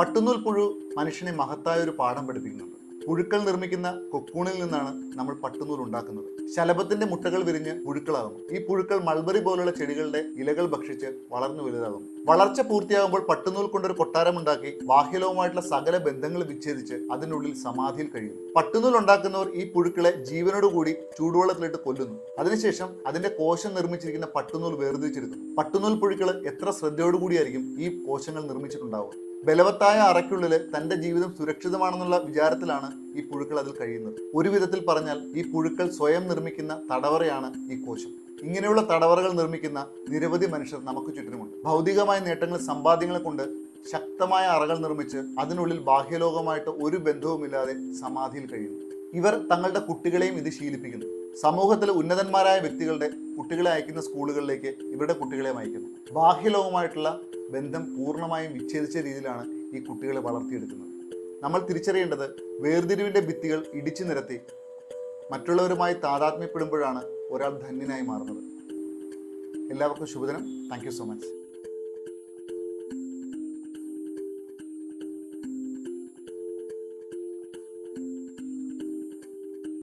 പട്ടുനൂൽ പുഴു മനുഷ്യനെ മഹത്തായ ഒരു പാഠം പഠിപ്പിക്കുന്നുണ്ട്. പുഴുക്കൾ നിർമ്മിക്കുന്ന കൊക്കൂണിൽ നിന്നാണ് നമ്മൾ പട്ടുനൂൽ ഉണ്ടാക്കുന്നത്. ശലഭത്തിന്റെ മുട്ടകൾ വിരിഞ്ഞ് പുഴുക്കളാകും ഈ പുഴുക്കൾ മൾബറി പോലുള്ള ചെടികളുടെ ഇലകൾ ഭക്ഷിച്ച് വളർന്നു വലുതാകുന്നു. വളർച്ച പൂർത്തിയാകുമ്പോൾ പട്ടുനൂൽ കൊണ്ടൊരു കൊട്ടാരം ഉണ്ടാക്കി ബാഹ്യലവുമായിട്ടുള്ള സകല ബന്ധങ്ങൾ വിച്ഛേദിച്ച് അതിനുള്ളിൽ സമാധിയിൽ കഴിയും പട്ടുനൂൽ ഉണ്ടാക്കുന്നവർ ഈ പുഴുക്കളെ ജീവനോടുകൂടി ചൂടുവെള്ളത്തിലിട്ട് കൊല്ലുന്നു. അതിനുശേഷം അതിന്റെ കോശം നിർമ്മിച്ചിരിക്കുന്ന പട്ടുനൂൽ വേർതിരിച്ചിരുന്നു പട്ടുനൂൽ പുഴുക്കൾ എത്ര ശ്രദ്ധയോടുകൂടിയായിരിക്കും ഈ കോശങ്ങൾ നിർമ്മിച്ചിട്ടുണ്ടാവുക? ബലവത്തായ അറയ്ക്കുള്ളിൽ തന്റെ ജീവിതം സുരക്ഷിതമാണെന്നുള്ള വിചാരത്തിലാണ് ഈ പുഴുക്കൾ അതിൽ കഴിയുന്നത്. ഒരു വിധത്തിൽ പറഞ്ഞാൽ ഈ പുഴുക്കൾ സ്വയം നിർമ്മിക്കുന്ന തടവറയാണ് ഈ കോശം. ഇങ്ങനെയുള്ള തടവറകൾ നിർമ്മിക്കുന്ന നിരവധി മനുഷ്യർ നമുക്ക് ചുറ്റിനുമുണ്ട്. ഭൗതികമായ നേട്ടങ്ങൾ സമ്പാദ്യങ്ങളെ കൊണ്ട് ശക്തമായ അറകൾ നിർമ്മിച്ച് അതിനുള്ളിൽ ബാഹ്യലോകമായിട്ട് ഒരു ബന്ധവുമില്ലാതെ സമാധിയിൽ കഴിയുന്നു. ഇവർ തങ്ങളുടെ കുട്ടികളെയും ഇത് ശീലിപ്പിക്കുന്നു. സമൂഹത്തിലെ ഉന്നതന്മാരായ വ്യക്തികളുടെ കുട്ടികളെ അയക്കുന്ന സ്കൂളുകളിലേക്ക് ഇവരുടെ കുട്ടികളെ അയക്കുന്നു. ബാഹ്യലോകമായിട്ടുള്ള ബന്ധം പൂർണമായും വിച്ഛേദിച്ച രീതിയിലാണ് ഈ കുട്ടികളെ വളർത്തിയെടുക്കുന്നത്. നമ്മൾ തിരിച്ചറിയേണ്ടത് വേർതിരിവിന്റെ ഭിത്തികൾ ഇടിച്ചു നിരത്തി മറ്റുള്ളവരുമായി താതാത്മ്യപ്പെടുമ്പോഴാണ് ഒരാൾ ധന്യനായി മാറുന്നത്. എല്ലാവർക്കും ശുഭദിനം. Thank so much